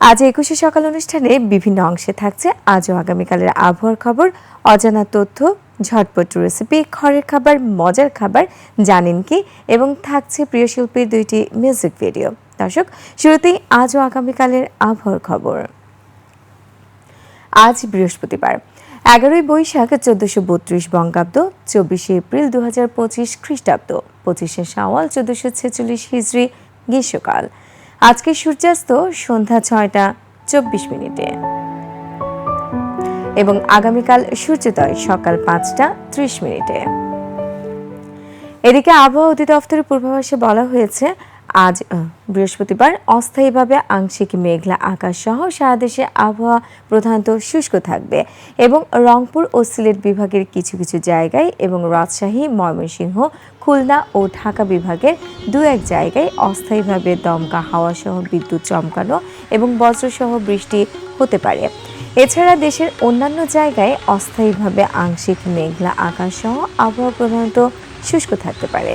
আজ একুশে সকাল অনুষ্ঠানে বিভিন্ন অংশে থাকছে আজও আগামীকালের আবহাওয়ার খবর, অজানা তথ্য, ঝটপট রেসিপি ঘরের খাবার, মজার খাবার, জানেন কি এবং থাকছে প্রিয় শিল্পীর দুইটি মিউজিক ভিডিও দর্শক, শুরুতেই আজও আগামীকালের আবহাওয়ার খবর। আজ বৃহস্পতিবার, এগারোই বৈশাখ চোদ্দশো বত্রিশ বঙ্গাব্দ, চব্বিশে এপ্রিল দু হাজার পঁচিশ খ্রিস্টাব্দ, পঁচিশে শাওয়াল চোদ্দশো ছেচল্লিশ হিজড়ি, গ্রীষ্মকাল। আজকে সূর্যাস্ত সন্ধ্যা ছয়টা চব্বিশ মিনিটে। এবং আগামীকাল সূর্যোদয় সকাল পাঁচটা ত্রিশ মিনিটে। এদিকে আবহাওয়া অধিদপ্তরের পূর্বাভাসে বলা হয়েছে আজ বৃহস্পতিবার অস্থায়ীভাবে আংশিক মেঘলা আকাশ সহ সারা দেশে আবহাওয়া প্রধানত শুষ্ক থাকবে এবং রংপুর ও সিলেট বিভাগের কিছু কিছু জায়গায় এবং রাজশাহী, ময়মনসিংহ, খুলনা ও ঢাকা বিভাগের দু এক জায়গায় অস্থায়ীভাবে দমকা হাওয়া সহ বিদ্যুৎ চমকানো এবং বজ্রসহ বৃষ্টি হতে পারে। এছাড়া দেশের অন্যান্য জায়গায় অস্থায়ীভাবে আংশিক মেঘলা আকাশ সহ আবহাওয়া প্রধানত শুষ্ক থাকতে পারে।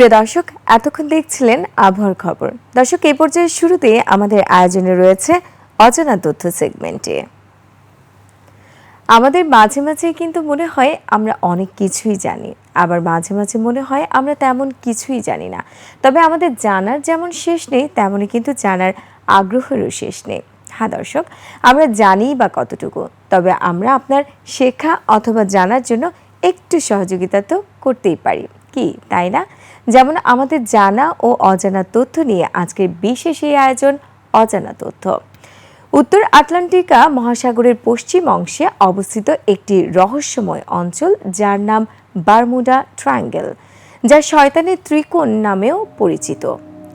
প্রিয় দর্শক, এতক্ষণ দেখছিলেন আবহাওয়ার খবর। দর্শক, এই পর্যায়ে শুরুতে আমাদের আয়োজনে রয়েছে অজানা তথ্য সেগমেন্টে আমাদের মাঝে মাঝে কিন্তু মনে হয় আমরা অনেক কিছুই জানি, আবার মাঝে মাঝে মনে হয় আমরা তেমন কিছুই জানি না। তবে আমাদের জানার যেমন শেষ নেই তেমনই কিন্তু জানার আগ্রহেরও শেষ নেই। হ্যাঁ দর্শক, আমরা জানি বা কতটুকু, তবে আমরা আপনার শেখা অথবা জানার জন্য একটু সহযোগিতা তো করতেই পারি। কি, তাই না? যেমন আমাদের জানা ও অজানা তথ্য নিয়ে আজকের বিশেষ এই আয়োজন অজানা তথ্য। উত্তর আটলান্টিকা মহাসাগরের পশ্চিম অংশে অবস্থিত একটি রহস্যময় অঞ্চল যার নাম বারমুডা ট্রায়াঙ্গেল, যা শয়তানের ত্রিকোণ নামেও পরিচিত।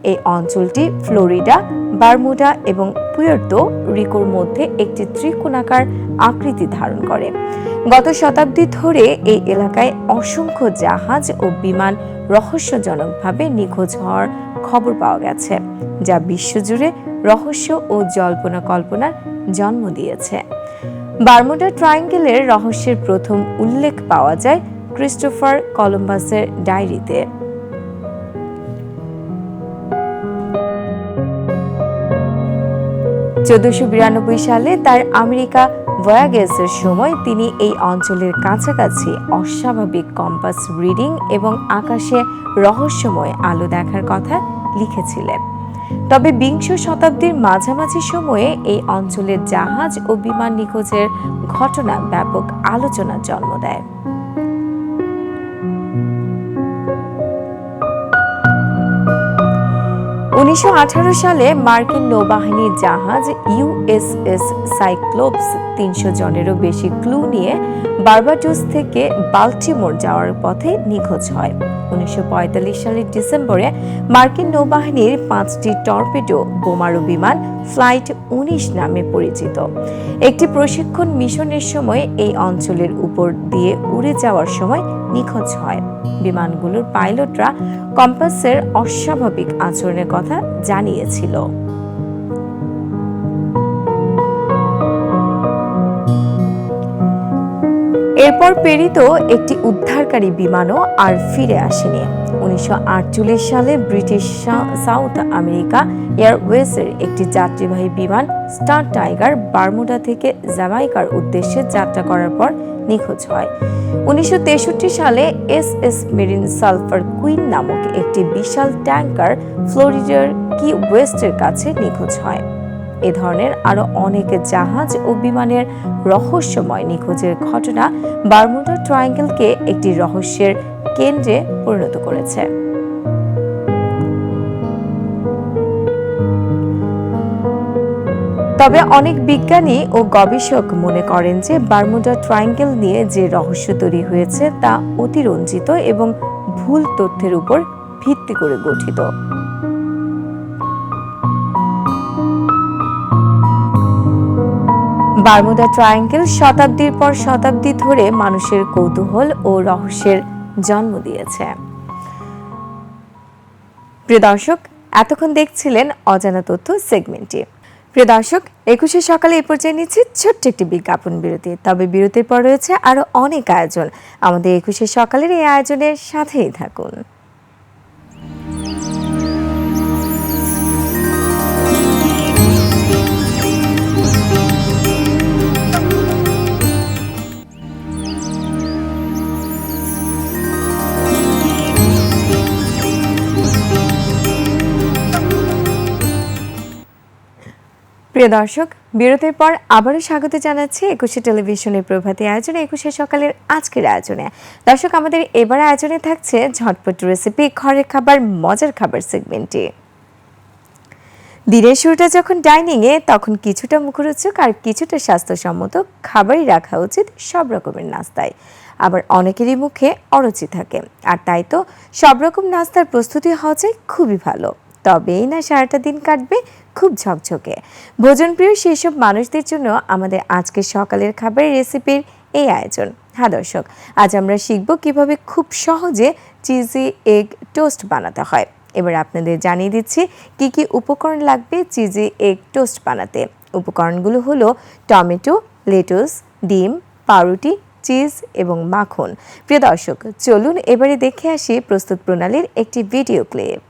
এই অঞ্চলটি ফ্লোরিডা, বারমুডা এবং পুয়ের্তো রিকোর মধ্যে একটি ত্রিকোণাকার আকৃতি ধারণ করে। গত শতাব্দী ধরে এই এলাকায় অসংখ্য জাহাজ ও বিমান রহস্যজনকভাবে নিখোঁজ হওয়ার খবর পাওয়া গেছে, যা বিশ্বজুড়ে রহস্য ও জল্পনা কল্পনার জন্ম দিয়েছে। বারমুডা ট্রায়াঙ্গেলের রহস্যের প্রথম উল্লেখ পাওয়া যায় ক্রিস্টোফার কলম্বাসের ডায়েরিতে। চোদ্দশো বিরানব্বই সালে তার আমেরিকা ভয়াগেসের সময় তিনি এই অঞ্চলের কাছাকাছি অস্বাভাবিক কম্পাস রিডিং এবং আকাশে রহস্যময় আলো দেখার কথা লিখেছিলেন। তবে বিংশ শতাব্দীর মাঝামাঝি সময়ে এই অঞ্চলের জাহাজ ও বিমান নিখোঁজের ঘটনা ব্যাপক আলোচনার জন্ম দেয়। উনিশশো আঠারো সালে মার্কিন নৌবাহিনীর জাহাজ ইউএসএস সাইক্লোপস তিনশো জনেরও বেশি ক্লু নিয়ে বার্বাডোস থেকে বাল্টিমোর যাওয়ার পথে নিখোঁজ হয়। উনিশশো পঁয়তাল্লিশ সালের ডিসেম্বরে মার্কিন নৌবাহিনীর পাঁচটি টর্পেডো বোমারু বিমান ফ্লাইট উনিশ নামে পরিচিত। একটি প্রশিক্ষণ মিশনের সময় এই অঞ্চলের উপর দিয়ে উড়ে যাওয়ার সময় নিখোঁজ হয়। বিমানগুলোর পাইলটরা কম্পাসের অস্বাভাবিক আচরণের কথা জানিয়েছিল। এরপর প্রেরিত একটি উদ্ধারকারী বিমানও আর ফিরে আসেনি। উনিশশো আটচল্লিশ সালে ব্রিটিশ সাউথ আমেরিকা এয়ারওয়েজের একটি যাত্রীবাহী বিমান স্টার টাইগার বারমুডা থেকে জামাইকার উদ্দেশ্যে যাত্রা করার পর নিখোঁজ হয়। উনিশশো তেষট্টি সালে S S Marine Sulphur Queen নামক একটি বিশাল ট্যাঙ্কার ফ্লোরিডার কি ওয়েস্টের কাছে নিখোঁজ হয়। এ ধরনের আরও অনেক জাহাজ ও বিমানের রহস্যময় নিখোঁজের ঘটনা বারমুডা ট্রায়াঙ্গেলকে একটি রহস্যের কেন্দ্রে পরিণত করেছে। তবে অনেক বিজ্ঞানী ও গবেষক মনে করেন যে বারমুডা ট্রায়াঙ্গেল নিয়ে যে রহস্য তৈরি হয়েছে তা অতিরঞ্জিত এবং ভুল তথ্যের উপর ভিত্তি করে গঠিত। বারমুদা ট্রায়াঙ্গেল শতাব্দীর পর শতাব্দী ধরে মানুষের কৌতূহল ও রহস্যের জন্ম দিয়েছে। প্রিয় দর্শক, এতক্ষণ দেখছিলেন অজানা তথ্য সেগমেন্টটি প্রিয় দর্শক, একুশে সকালে এই পর্যায়ে নিচ্ছে ছোট্ট একটি বিজ্ঞাপন বিরতি। তবে বিরতির পর রয়েছে আরও অনেক আয়োজন। আমাদের একুশে সকালের এই আয়োজনের সাথেই থাকুন। প্রিয় দর্শক, বিরতির পর আবারও স্বাগত জানাচ্ছি একুশে টেলিভিশনের প্রভাতী আয়োজনে, একুশে সকালের আজকের আয়োজনে। দর্শক, আমাদের এবার আয়োজনে থাকছে ঝটপট রেসিপি, ঘরের খাবার, মজার খাবার সেগমেন্টটি। দিনের শুরুটা যখন ডাইনিংয়ে, তখন কিছুটা মুখরোচক আর কিছুটা স্বাস্থ্যসম্মত খাবারই রাখা উচিত সব রকমের নাস্তায়। আবার অনেকেরই মুখে অরুচি থাকে। আর তাই তো সব রকম নাস্তার প্রস্তুতি হওয়া যায় খুবই ভালো। তবেই না সারাটা দিন কাটবে খুব ঝকঝকে। ভোজনপ্রিয় সেসব মানুষদের জন্য আমাদের আজকে সকালের খাবারের রেসিপির এই আয়োজন। হ্যাঁ দর্শক, আজ আমরা শিখব কীভাবে খুব সহজে চিজি, এগ, টোস্ট বানাতে হয়। এবার আপনাদের জানিয়ে দিচ্ছি কি কি উপকরণ লাগবে চিজি, এগ, টোস্ট বানাতে। উপকরণগুলো হলো টমেটো, লেটুস, ডিম, পাউরুটি, চিজ এবং মাখন। প্রিয় দর্শক, চলুন এবারে দেখে আসি প্রস্তুত প্রণালীর একটি ভিডিও ক্লিপ।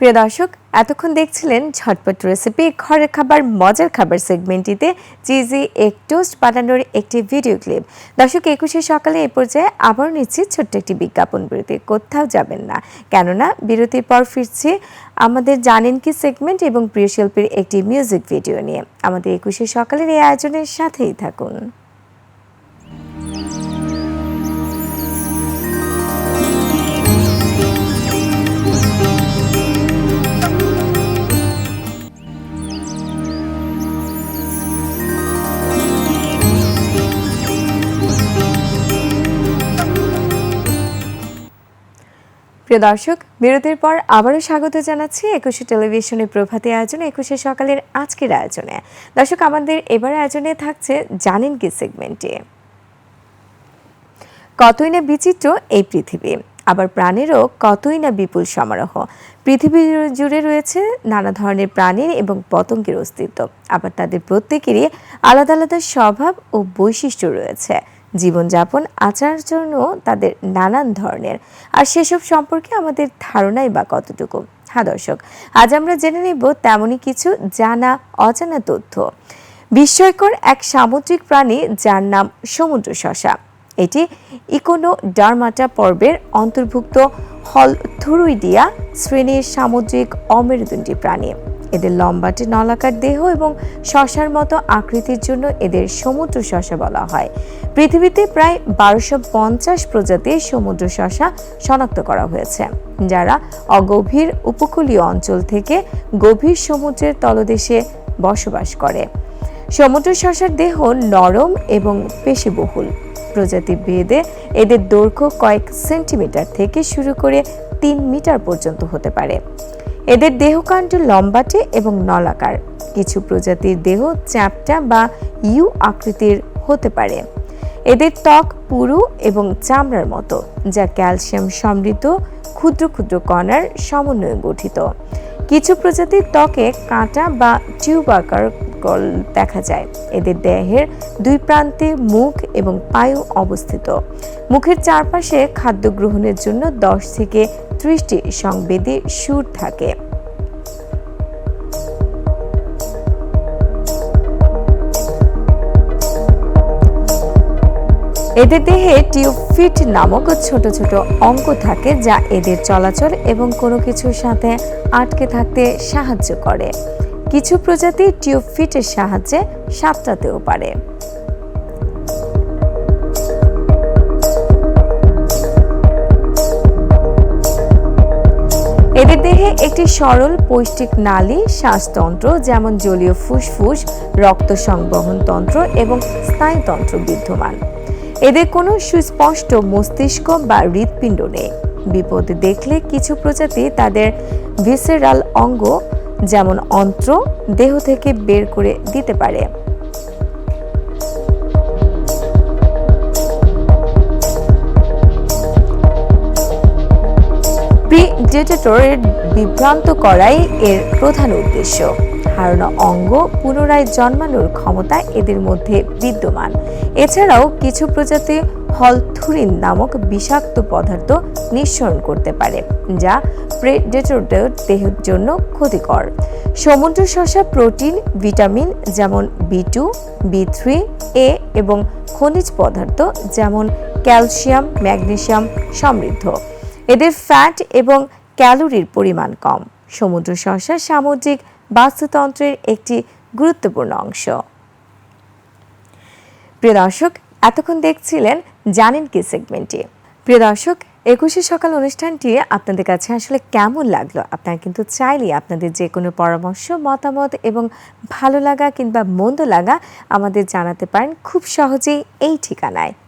প্রিয় দর্শক, এতক্ষণ দেখছিলেন ঝটপট রেসিপি ঘরের খাবার, মজার খাবার সেগমেন্টটিতে চিজি এগ টোস্ট বানানোর একটি ভিডিও ক্লিপ দর্শক, একুশে সকালে এ পর্যায়ে আবার নিচ্ছি ছোট্ট একটি বিজ্ঞাপন বিরতি। কোথাও যাবেন না। কেননা, বিরতির পর ফিরছি আমাদের জানেন কি সেগমেন্ট এবং প্রিয় শিল্পীর একটি মিউজিক ভিডিও নিয়ে। আমাদের একুশে সকালের এই আয়োজনের সাথেই থাকুন। প্রিয় দর্শক, বিরতির পর আবারও স্বাগত জানাচ্ছি একুশে টেলিভিশনের প্রভাতী আয়োজনে, একুশে সকালের আজকের আয়োজনে। দর্শক, আমাদের এবার আয়োজনে থাকছে জানেন কি সেগমেন্টে কতই না বিচিত্র এই পৃথিবী, আবার প্রাণেরও কতই না বিপুল সমারোহ। পৃথিবী জুড়ে রয়েছে নানা ধরনের প্রাণীর এবং পতঙ্গের অস্তিত্ব, আবার তাদের প্রত্যেকেরই আলাদা আলাদা স্বভাব ও বৈশিষ্ট্য রয়েছে। জীবনযাপন আচার-আচরণ তাদের নানান ধরনের। আর সেসব সম্পর্কে আমাদের ধারণাই বা কতটুকু? হ্যাঁ দর্শক, আজ আমরা জেনে নেব তেমনই কিছু জানা, অজানা তথ্য। বিস্ময়কর এক সামুদ্রিক প্রাণী যার নাম সমুদ্র শশা। এটি ইকোনো ডারমাটা পর্বের অন্তর্ভুক্ত হলথুরুইডিয়া শ্রেণির সামুদ্রিক অমেরুদণ্ডী প্রাণী। এদের লম্বাটে নলাকার দেহ এবং শশার মতো আকৃতির জন্য এদের সমুদ্র শশা বলা হয়। পৃথিবীতে প্রায় বারোশো পঞ্চাশ প্রজাতির সমুদ্র শশা শনাক্ত করা হয়েছে, যারা অগভীর উপকূলীয় অঞ্চল থেকে গভীর সমুদ্রের তলদেশে বসবাস করে। সমুদ্র শশার দেহ নরম এবং পেশিবহুল। প্রজাতি ভেদে এদের দৈর্ঘ্য কয়েক সেন্টিমিটার থেকে শুরু করে তিন মিটার পর্যন্ত হতে পারে। এদের দেহকাণ্ড লম্বাটে এবং নলাকার। কিছু প্রজাতির দেহ চ্যাপটা বা ইউ আকৃতির হতে পারে। এদের ত্বক পুরু এবং চামড়ার মতো, যা ক্যালসিয়াম সমৃদ্ধ, ক্ষুদ্র ক্ষুদ্র কণার সমন্বয়ে গঠিত। কিছু প্রজাতির ত্বকে কাঁটা বা টিউব আকার দেখা যায়। এদের দেহের দুই প্রান্তে মুখ এবং পায়ু অবস্থিত। মুখের চারপাশে খাদ্য গ্রহণের জন্য দশ থেকে ত্রিশটি সংবেদী সুর থাকে। এদের দেহে টিউফিট নামক ছোট ছোট অঙ্ক থাকে যা এদের চলাচল এবং কোনো কিছুর সাথে আটকে থাকতে সাহায্য করে। কিছু প্রজাতি টিউবফিটের সাহায্যে সাঁতরাতেও পারে। দেহে একটি সরল পৌষ্টিক নালী, শ্বাসতন্ত্র, যেমন জলীয় ফুসফুস, রক্ত সংবহন তন্ত্র এবং স্নায়ুতন্ত্র বিদ্যমান। এদের কোনো সুস্পষ্ট মস্তিষ্ক বা হৃৎপিণ্ড নেই। বিপদে দেখলে কিছু প্রজাতি তাদের ভিসেরাল অঙ্গ, যেমন অন্ত্র, দেহ থেকে বের করে দিতে পারে। প্রিডেটেটরের বিভ্রান্ত করাই এর প্রধান উদ্দেশ্য। হারানো অঙ্গ পুনরায় জন্মানোর ক্ষমতা এদের মধ্যে বিদ্যমান। এছাড়াও কিছু প্রজাতি হলথুরিন নামক বিষাক্ত পদার্থ নিঃসরণ করতে পারে, যা প্রেডেটরদের দেহের জন্য ক্ষতিকর। সমুদ্র শসা প্রোটিন, ভিটামিন যেমন B two, B three, A এবং খনিজ পদার্থ যেমন ক্যালসিয়াম, ম্যাগনেসিয়াম সমৃদ্ধ। এদের ফ্যাট এবং ক্যালোরির পরিমাণ কম। সমুদ্র শসা সামুদ্রিক বাস্তুতন্ত্রের একটি গুরুত্বপূর্ণ অংশ। প্রিয় দর্শক, এতক্ষণ দেখছিলেন জানেন কি সেগমেন্টে প্রিয় দর্শক, একুশে সকাল অনুষ্ঠানটি আপনাদের কাছে আসলে কেমন লাগল? আপনারা কিন্তু চাইলেই আপনাদের যে কোনো পরামর্শ, মতামত এবং ভালো লাগা কিংবা মন্দ লাগা আমাদের জানাতে পারেন খুব সহজেই এই ঠিকানায়।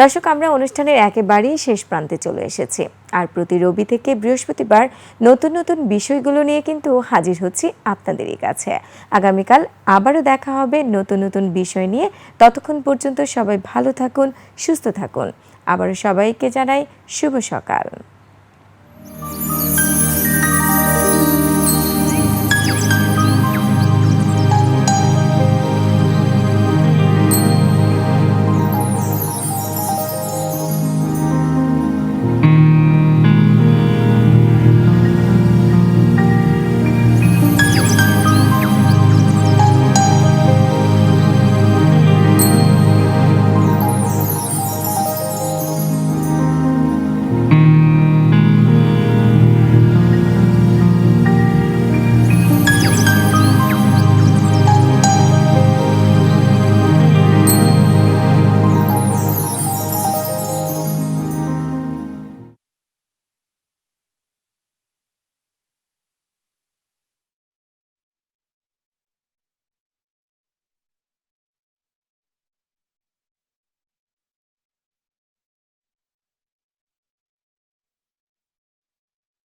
দর্শক, আমরা অনুষ্ঠানের একেবারেই শেষ প্রান্তে চলে এসেছি। আর প্রতি রবি থেকে বৃহস্পতিবার নতুন নতুন বিষয়গুলো নিয়ে কিন্তু হাজির হচ্ছি আপনাদেরই কাছে। আগামীকাল আবারও দেখা হবে নতুন নতুন বিষয় নিয়ে। ততক্ষণ পর্যন্ত সবাই ভালো থাকুন, সুস্থ থাকুন। আবারও সবাইকে জানাই শুভ সকাল।